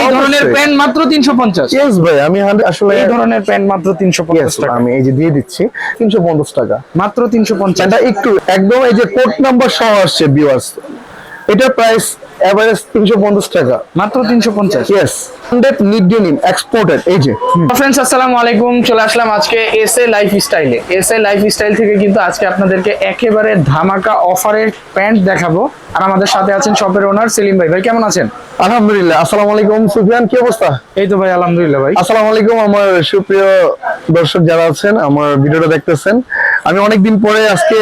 এই ধরনের। প্যান্ট মাত্র তিনশো পঞ্চাশ। ভাই আমি আসলে এই ধরনের প্যান্ট মাত্র তিনশো Yes, পঞ্চাশ টাকা। আমি এই যে দিয়ে দিচ্ছি তিনশো পঞ্চাশ টাকা। মাত্র তিনশো পঞ্চাশ। এটা একটু একদম এই যে কোড নাম্বার সহ আসছে ভিউয়ার্স এটা প্রাইস এভারেজ টাকা। মাত্র এক্সপোর্টেড এই যে। আসসালামু আলাইকুম চলে আসলাম আজকে থেকে কিন্তু আজকে আপনাদেরকে একেবারে ধামাকা অফারের প্যান্ট দেখাবো। আর আমাদের সাথে আছেন শপের ওনার সেলিম ভাই। ভাই কেমন আছেন? আলহামদুলিল্লাহ আসসালামু আলাইকুম সুফিয়ান কি অবস্থা? এই তো ভাই আলহামদুলিল্লাহ ভাই। আসসালামু আলাইকুম আমার সুপ্রিয় দর্শক যারা আছেন আমার ভিডিওটা দেখতেছেন। আমি অনেকদিন পরে আজকে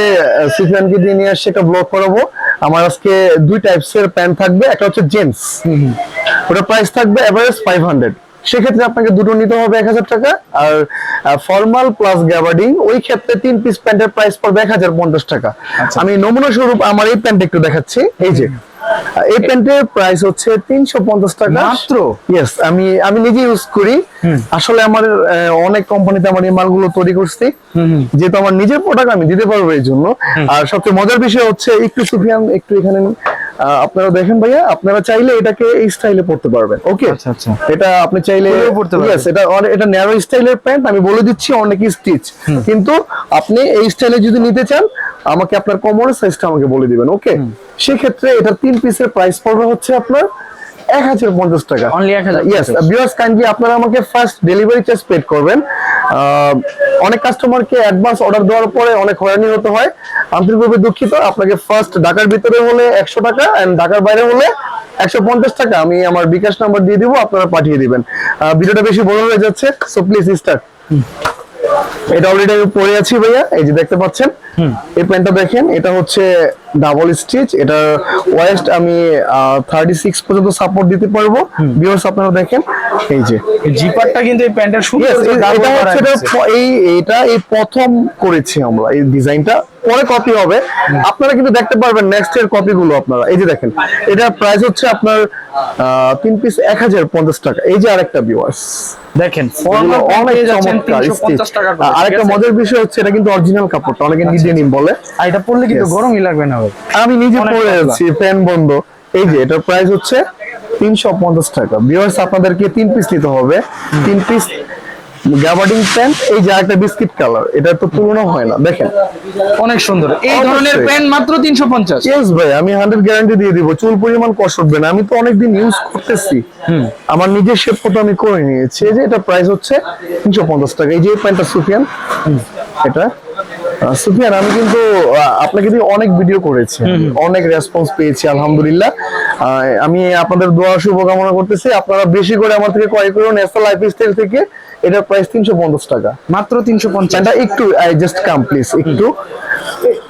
সিফিয়ানকে দিয়ে নিয়ে আসছি একটা ব্লগ করাবো। আমার আজকে দুই টাইপস এর প্যান্ট থাকবে একটা হচ্ছে জেন্টস ওটা প্রাইস থাকবে এভারেজ ফাইভ হান্ড্রেড সেক্ষেত্রে আপনাকে দুটো নিতে হবে এক হাজার টাকা আর ফর্মাল প্লাস গ্যাবার্ডিং ওই ক্ষেত্রে তিন পিস প্যান্টের প্রাইস পড়বে এক হাজার পঞ্চাশ টাকা। আমি নমুনা স্বরূপ আমার এই প্যান্ট একটু দেখাচ্ছি। এই যে এই প্যান্টের প্রাইস হচ্ছে তিনশো পঞ্চাশ টাকা। মাত্র? ইয়েস আমি আমি নিজে ইউজ করি। আসলে আমার অনেক কোম্পানিতে আমার এই মালগুলো তৈরি করছি। যেহেতু আমার নিজের প্রোডাক্ট আমি দিতে পারব এই জন্য। আর সবচেয়ে মজার বিষয় হচ্ছে একটু সুফিয়ান একটু এখানে আপনারা দেখেন ভাইয়া আপনারা চাইলে এটাকে এই স্টাইলে পড়তে পারবেন ওকে আচ্ছা, আচ্ছা। এটা আপনি চাইলে পড়তে পারবেন। এটা এটা ন্যারো স্টাইলের প্যান্ট আমি বলে দিচ্ছি অনেকই স্টিচ কিন্তু আপনি এই স্টাইলে যদি নিতে চান আমাকে আপনার কোমরের সাইজটা আমাকে বলে দিবেন ওকে সেক্ষেত্রে এটা তিন পিসের প্রাইস পড়বে হচ্ছে আপনার এক হাজার পঞ্চাশ টাকা। Only 1050 ইয়েস বিয়ার্স কাইন্ডলি আপনারা আমাকে ফার্স্ট ডেলিভারি চার্জ পেড করবেন। অনেক কাস্টমারকে অ্যাডভান্স অর্ডার দেওয়ার পরে অনেক হয়রানি হতে হয়। আন্তরিকভাবে দুঃখিত আপনাকে ফার্স্ট ঢাকার ভিতরে হলে একশো টাকা এন্ড ঢাকার বাইরে হলে একশো পঞ্চাশ টাকা। আমি আমার বিকাশ নাম্বার দিয়ে দিব আপনারা পাঠিয়ে দিবেন। ভিডিওটা বেশি বড় হয়ে যাচ্ছে সো প্লিজ স্টার্ট এটা অলরেডি আমি পরে আছি ভাইয়া এই যে দেখতে পাচ্ছেন। এই প্যান্টটা দেখেন এটা হচ্ছে ডাবল স্টিচ এটা ওয়েস্ট আমি থার্টি সিক্স পর্যন্ত সাপোর্ট দিতে পারব। ভিউয়ার্স আপনারা দেখেন এই যে। জিপারটা কিন্তু এই প্যান্টের সুন্দর এটা হচ্ছে এই এটা এই প্রথম করেছি আমরা এই ডিজাইনটা পরে কপি হবে। আপনারা কিন্তু দেখতে পারবেন নেক্সট এর কপি গুলো আপনারা। এই যে দেখেন এটা প্রাইস হচ্ছে আপনার তিন পিস এক হাজার পঞ্চাশ টাকা। এই যে আরেকটা ভিউয়ার্স দেখেন অনেক চমৎকার আরেকটা মজার বিষয় হচ্ছে এটা কিন্তু অরিজিনাল কাপড়টা। অনেকে নিজে নিম বলে। আর এটা পরলে কিন্তু. গরমই লাগবে না আমি নিজে পরে আছি ফ্যান বন্ধ। এই যে এটার প্রাইস হচ্ছে তিনশো পঞ্চাশ টাকা। ভিউয়ার্স আপনাদেরকে তিন পিস নিতে হবে। তিন পিস গ্যাবার্ডিং প্যান্ট এই যে একটা বিস্কিট কালার এটা তো তুলনা হয় না দেখেন। অনেক সুন্দর। এই ধরনের প্যান্ট মাত্র ভাই আমি হান্ড্রেড গ্যারান্টি দিয়ে দিব চুল পরিমাণ কষ্ট হবে না আমি তো অনেকদিন ইউজ করতেছি। আমার নিজের শেপ মতো আমি করে নিয়েছি যে এটা প্রাইস হচ্ছে তিনশো পঞ্চাশ টাকা। এই যে প্যান্টটা সুফিয়ান এটা সুফিয়ান আমি কিন্তু আপনাকে দিয়ে অনেক ভিডিও করেছি অনেক রেসপন্স পেয়েছি আলহামদুলিল্লাহ। আমি আপনাদের দোয়া শুভকামনা করতেছি। আপনারা বেশি করে আমার থেকে ক্রয় করুন। এস লাইফ স্টাইল থেকে এটার প্রাইস তিনশো পঞ্চাশ টাকা। মাত্র তিনশো পঞ্চাশ। প্যান্টটা একটু আই জাস্ট কাম প্লিজ একটু।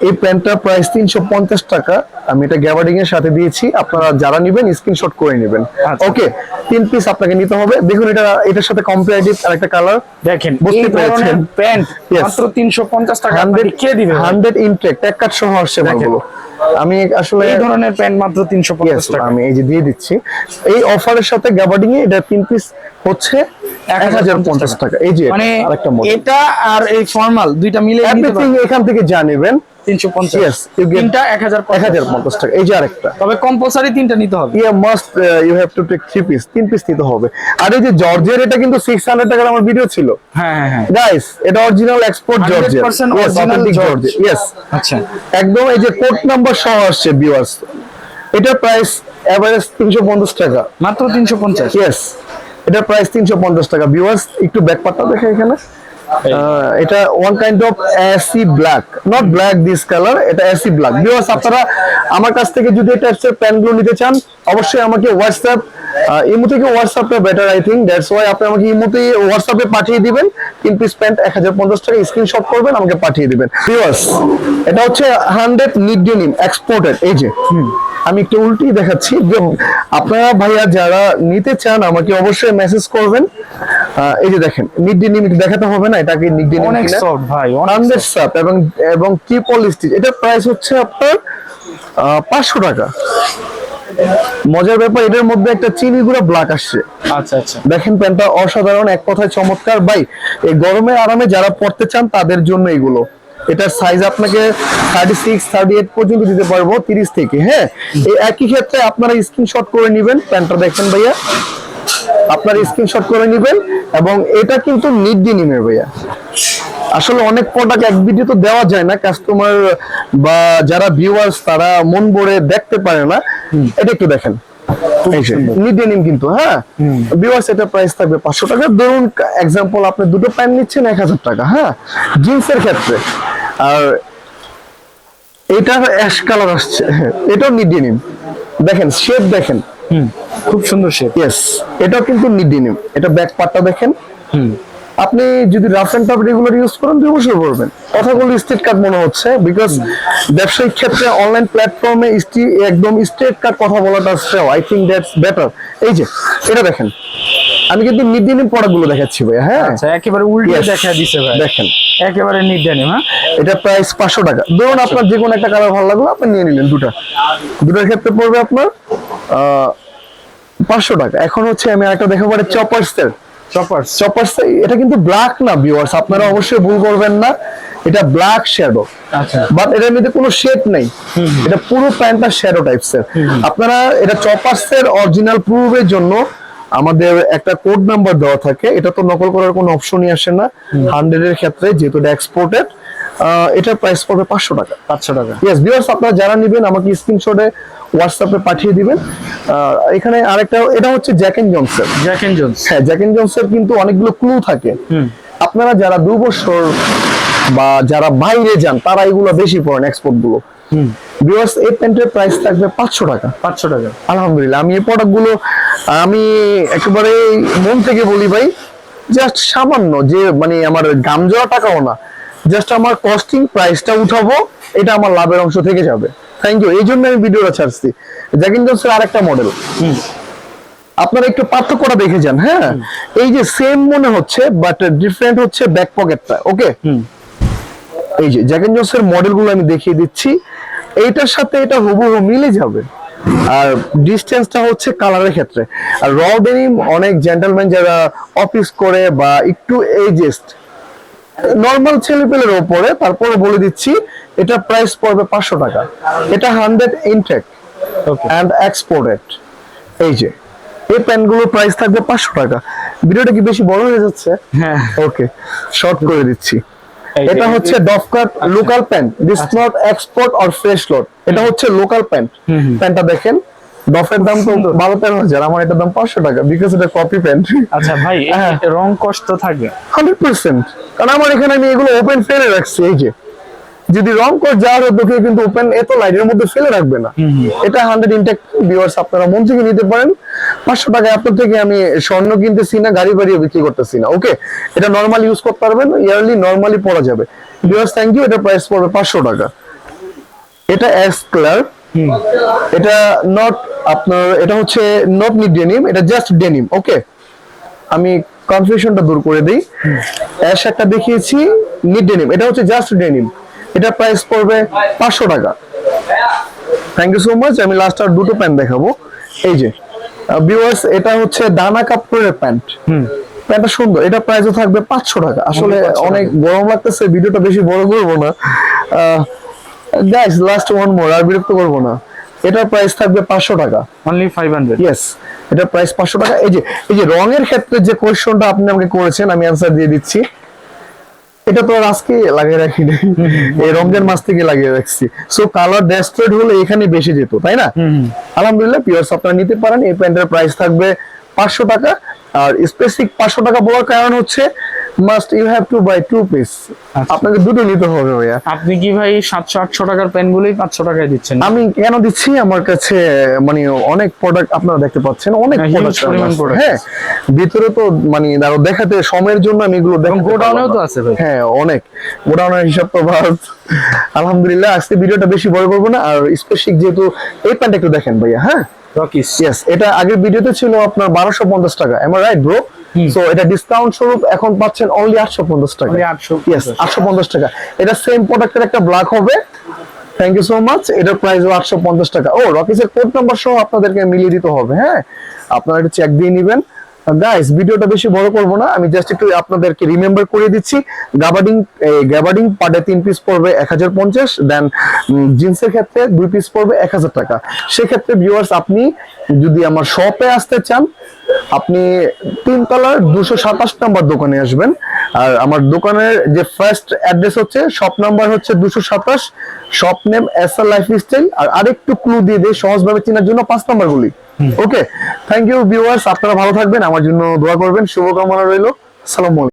এই প্যান্টটার প্রাইস তিনশো পঞ্চাশ টাকা। আমি এটা গ্যাবার্ডিং এর সাথে দিয়েছি। আপনারা যারা নেবেন স্ক্রিনশট করে নেবেন। আচ্ছা। ওকে তিন পিস আপনাকে নিতে হবে। দেখুন এটা এটার সাথে কম্পারেটিভ আরেকটা কালার দেখেন বুঝতে পেরেছেন? প্যান্ট মাত্র তিনশো পঞ্চাশ টাকা হান্ড্রেড কে দিবে ভাই? হান্ড্রেড ইনটেক এক কাট সহ আসছে মালগুলো আমি আসলে এই ধরনের প্যান্ট মাত্র তিনশো Yes, পঞ্চাশ টাকা। আমি এই যে দিয়ে দিচ্ছি। এই অফারের সাথে গাবার্ডিং এ এটা তিন পিস হচ্ছে এক হাজার পঞ্চাশ টাকা। এই যে মানে আরেকটা মডেল এটা আর এই ফর্মাল দুইটা মিলে এভরিথিং এখান থেকে যা নেবেন তিনশো পঞ্চাশ। তিনটা এক হাজার এক হাজার পঞ্চাশ টাকা। এই যে আরেকটা। তবে কম্পালসারি তিনটা নিতে হবে। Yeah must you have to take three piece তিন পিস নিতে হবে। আর এই যে জর্জের এটা কিন্তু সিক্স হান্ড্রেড টাকার আমার ভিডিও ছিল। হ্যাঁ হ্যাঁ হ্যাঁ। গাইস এটা অরিজিনাল এক্সপোর্ট জর্জের 100% ইয়েস আচ্ছা। একদম এই যে কোড নাম্বার সহ আসছে ভিউয়ার্স এটার প্রাইস এভারেজ তিনশো পঞ্চাশ টাকা। মাত্র তিনশো পঞ্চাশ। ইয়েস এটার প্রাইস তিনশো পঞ্চাশ টাকা ভিউয়ার্স একটু ব্যাক পার্টটা দেখে এখানে। এটা one kind of ash black not black this colour এটা অ্যাসি ব্ল্যাক ভিউয়ার্স আপনারা আমার কাছ থেকে যদি এটা প্যান্টগুলো নিতে চান, অবশ্যই আমাকে হোয়াটসঅ্যাপ ইমো থেকে হোয়াটসঅ্যাপটা better I think that's why আপনি আমাকে ইমোতে হোয়াটসঅ্যাপে পাঠিয়ে দিবেন। তিন পিস প্যান্ট এক হাজার পঞ্চাশ টাকা স্ক্রিনশট করবেন, আমাকে পাঠিয়ে দিবেন। ভিউয়ার্স এটা হচ্ছে হান্ড্রেড নিড ডেনিম এক্সপোর্টেড এই যে আমি একটু উল্টি দেখাচ্ছি। আপনারা ভাইয়া যারা নিতে চান, আমাকে অবশ্যই মেসেজ করবেন। এই যে দেখেন নিড ডেনিম দেখাতে হবে না এটাকে নিড ডেনিম অনেক সফট ভাই অনেক সাপ এবং এবং ট্রিপল স্টিচ এটার প্রাইস হচ্ছে আপনার পাঁচশো টাকা। মজার ব্যাপার এটার মধ্যে একটা চিনি গুঁড়া ব্ল্যাক আসছে। আচ্ছা আচ্ছা। দেখেন প্যান্টটা অসাধারণ এক কথায় চমৎকার। ভাই এই গরমে আরামে যারা পড়তে চান তাদের জন্য এগুলো। এটার সাইজ আপনাকে থার্টি সিক্স থার্টি এইট পর্যন্ত দিতে পারব তিরিশ থেকে হ্যাঁ? এই একই ক্ষেত্রে আপনারা স্ক্রিনশট করে নেবেন প্যান্টটা দেখেন ভাইয়া। আপনার স্ক্রিনশট করে নেবেন এবং এটা কিন্তু নিবে ভাইয়া। আসলে অনেক প্রোডাক্ট এক ভিডিও তো দেওয়া যায় না কাস্টমার বা যারা ভিউয়ার্স তারা মন ভরে দেখতে পারে না। এটা একটু দেখেন। ডেনিম কিন্তু হ্যাঁ? এটা প্রাইস থাকবে পাঁচশো টাকা। ধরুন এক্সাম্পল আপনি দুটো প্যান্ট নিচ্ছেন এক হাজার টাকা হ্যাঁ? জিন্সের ক্ষেত্রে। আর এটা অ্যাশ কালার আসছে এটাও ডেনিম দেখেন শেপ দেখেন। হুম। খুব সুন্দর শেপ ইয়েস এটাও কিন্তু নিট ডেনিম এটা ব্যাক পার্টটা দেখেন। হুম। আপনি যদি rough and tough regular use করেন দুই বছর পড়বেন কথাগুলো স্ট্রেট কাট মনে হচ্ছে বিকজ ব্যবসায়িক ক্ষেত্রে অনলাইন প্ল্যাটফর্মে একদম স্ট্রেট কাট কথা বলাটা আই থিঙ্ক দ্যাটস বেটার এই যে এটা দেখেন। আমি কিন্তু দিনের প্রোডাক্টগুলো দেখাচ্ছি ভাই হ্যাঁ? আচ্ছা একেবারে উল্টে. দেখা দিছে ভাই। দেখেন। একেবারে ডেনিম হ্যাঁ? এটা প্রাইস পাঁচশো টাকা। ধরুন আপনার যে কোনো একটা কালার ভালো লাগল আপনি নিয়ে নিলেন দুটা। দুটার ক্ষেত্রে পড়বে আপনার পাঁচশো টাকা। এখন হচ্ছে আমি একটা দেখা পারে চপার্সের চপার্স চপার্স এটা কিন্তু ব্ল্যাক না ভিউয়ার্স আপনারা অবশ্যই ভুল করবেন না। এটা ব্ল্যাক শ্যাডো আচ্ছা। বাট এটার মধ্যে কোনো শেড নেই। এটা পুরো প্যান্টটা শ্যাডো টাইপসের আপনারা এটা চপার্সের অরিজিনাল প্রুফের জন্য আমাদের একটা কোড নাম্বার দেওয়া থাকে। এটা তো নকল করার কোনো অপশনই আসে না। হান্ড্রেড এর ক্ষেত্রে যেহেতু এটা এক্সপোর্টেড এটার প্রাইস পড়বে পাঁচশো টাকা। পাঁচশো টাকা। ইয়েস ভিউয়ার্স আপনারা যারা নেবেন আমাকে স্ক্রিনশটে হোয়াটসঅ্যাপে পাঠিয়ে দিবেন। এখানে আরেকটা এটা হচ্ছে জ্যাক এন্ড জনসের জ্যাক এন্ড জোন্স হ্যাঁ জ্যাক এন্ড জনসের কিন্তু অনেকগুলো ক্লু থাকে। আপনারা যারা দু বছর বা যারা বাইরে যান তারা এগুলো বেশি পড়েন এক্সপোর্টগুলো। ভিউয়ার্স এই প্যান্টের প্রাইস থাকবে পাঁচশো টাকা। পাঁচশো টাকা। আলহামদুলিল্লাহ আমি এই প্রোডাক্টগুলো আমি একেবারে মন থেকে বলি ভাই জাস্ট সামান্য যে মানে আমার গাম যাওয়া টাকাও না জাস্ট আমার কস্টিং প্রাইসটা উঠাবো এটা আমার লাভের অংশ থেকে যাবে। থ্যাংক ইউ এই জন্য আমি ভিডিওটা ছাড়ছি। জ্যাকিন জনসের আরেকটা মডেল আপনারা একটু পার্থক্যটা দেখে যান হ্যাঁ? এই যে সেম মনে হচ্ছে বাট ডিফারেন্ট হচ্ছে ব্যাক পকেটটা ওকে এই যে জ্যাকেন জোসের মডেলগুলো আমি দেখিয়ে দিচ্ছি। এইটার সাথে এটা হুবহু মিলে যাবে। আর ডিস্টেন্সটা হচ্ছে কালারের ক্ষেত্রে। আর র ডেনিম অনেক জেন্টলম্যান যারা অফিস করে বা একটু এজেস্ট নর্মাল ছেলেপেলের ওপরে তারপরে বলে দিচ্ছি এটা প্রাইস পড়বে পাঁচশো টাকা। এটা হান্ড্রেড ইনটেক অ্যান্ড এক্সপোর্টেড এই যে এই প্যান্টগুলোর প্রাইস থাকবে পাঁচশো টাকা। ভিডিওটা কি বেশি বড় হয়ে যাচ্ছে? হ্যাঁ। ওকে শর্ট করে দিচ্ছি। এটা হচ্ছে ডফকাট local pant this not export or fresh load এটা হচ্ছে লোকাল প্যান্ট। প্যান্টটা দেখেন। ডফের দাম তো বারো তেরো হাজার আমার এটার দাম পাঁচশো টাকা বিকজ এটা কপি প্যান্ট আচ্ছা ভাই হ্যাঁ। রং কষ্ট থাকবে হান্ড্রেড পার্সেন্ট। কারণ আমার এখানে আমি এগুলো ওপেন ফেলে রাখছি এই যে। যদি রং কোড যাওয়ার হতো কেউ কিন্তু ওপেন এত লাইটের মধ্যে ফেলে রাখবে না। এটা হান্ড্রেড ইনটেক ভিউয়ার্স আপনারা মন থেকে নিতে পারেন। পাঁচশো টাকায় আপনার থেকে আমি স্বর্ণ কিনতেছি না গাড়ি বাড়িয়ে বিক্রি করতেছি না ওকে এটা নর্মালি ইউজ করতে পারবেন ইয়ারলি নর্মালি পড়া যাবে। ভিউয়ার্স থ্যাংক ইউ এটা প্রাইস পড়বে পাঁচশো টাকা। এটা এস কালার এটা নট আপনার এটা হচ্ছে নট নিট ডেনিম এটা জাস্ট ডেনিম ওকে আমি কনফিউশনটা দূর করে দিই। অ্যাশ একটা দেখিয়েছি নিট ডেনিম এটা হচ্ছে জাস্ট ডেনিম এটা প্রাইস পড়বে পাঁচশো টাকা। থ্যাংক ইউ সো মাচ আমি লাস্ট আর দুটো প্যান্ট দেখাবো। এই যে ভিউয়ার্স এটা হচ্ছে দানা কাপড়ের প্যান্ট হুম। প্যান্টটা সুন্দর এটা প্রাইসও থাকবে পাঁচশো টাকা। আসলে অনেক গরম লাগতেছে ভিডিওটা বেশি বড় করব না। গাইস লাস্ট ওয়ান মোর আর বিরক্ত করব না। এটার প্রাইস থাকবে পাঁচশো টাকা। অনলি ফাইভ হান্ড্রেড ইয়েস এটা প্রাইস পাঁচশো টাকা। এই যে এই যে রঙের ক্ষেত্রে যে কোয়েশ্চনটা আপনি আমাকে করেছেন আমি অ্যান্সার দিয়ে দিচ্ছি। এটা তো আর আজকে লাগিয়ে রাখি নাই। এই রমজান মাস থেকে লাগিয়ে রাখছি। সো কালার ডেস্ট্রেড হলে এখানে বেশি যেত তাই না? আলহামদুলিল্লাহ পিওর্স আপনারা নিতে পারেন। এই প্যান্টের প্রাইস থাকবে পাঁচশো টাকা। আর স্পেসিফিক পাঁচশো টাকা বলার কারণ হচ্ছে must you have to buy two piece. আপনাকে দুটো নিতে হবে ভাইয়া। আপনি কি ভাই সাতশো আটশো টাকার পেন গুলোই পাঁচশো টাকায় দিচ্ছেন? আমি কেন দিচ্ছি? আমার কাছে মানে অনেক প্রোডাক্ট আপনারা দেখতে পাচ্ছেন অনেক হ্যাঁ, প্রোডাক্ট হ্যাঁ ভিতরে তো মানে আরও দেখাতে সময়ের জন্য আমি এগুলো দেখাতে গোডাউনেও তো আছে ভাই। হ্যাঁ অনেক। গোডাউনের হিসাব তো ভারত আলহামদুলিল্লাহ আজকে ভিডিওটা বেশি বড় করব না। আর স্পেসিফিক যেহেতু এই প্যান্ট একটু দেখেন ভাইয়া হ্যাঁ? রকিস ইয়েস এটা আগের ভিডিওতে ছিল আপনার বারোশো পঞ্চাশ টাকা। এম রাইট ব্রো সো এটা ডিসকাউন্ট স্বরূপ এখন পাচ্ছেন অনলি আটশো পঞ্চাশ টাকা। Only 850 ইয়েস আটশো পঞ্চাশ টাকা। এটা সেম প্রোডাক্টের একটা ব্ল্যাক হবে। থ্যাংক ইউ সো মাচ এটার প্রাইস আটশো পঞ্চাশ টাকা। ও রকিসের কোড নাম্বার সহ আপনাদেরকে মিলিয়ে দিতে হবে হ্যাঁ? আপনারা একটু চেক দিয়ে নেবেন। গাইস ভিডিওটা বেশি বড় করব না। আমি জাস্ট একটু আপনাদেরকে রিমেম্বার করে দিচ্ছি। গাবার্ডিং গ্যাবার্ডিং পার্টে তিন পিস পড়বে এক হাজার পঞ্চাশ দেন জিন্সের ক্ষেত্রে দুই পিস পড়বে এক হাজার টাকা। সেক্ষেত্রে ভিউয়ার্স আপনি যদি আমার শপে আসতে চান, আপনি তিনতলার দুশো সাতাশ নম্বর দোকানে আসবেন। আর আমার দোকানের যে ফার্স্ট অ্যাড্রেস হচ্ছে শপ নাম্বার হচ্ছে দুশো সাতাশ shop name S R lifestyle আর আরেকটু ক্লু দিয়ে দেয় সহজভাবে চেনার জন্য পাঁচ নাম্বার গুলি ওকে থ্যাংক ইউ ভিউয়ার্স আপনারা ভালো থাকবেন আমার জন্য দোয়া করবেন শুভকামনা রইল সালাম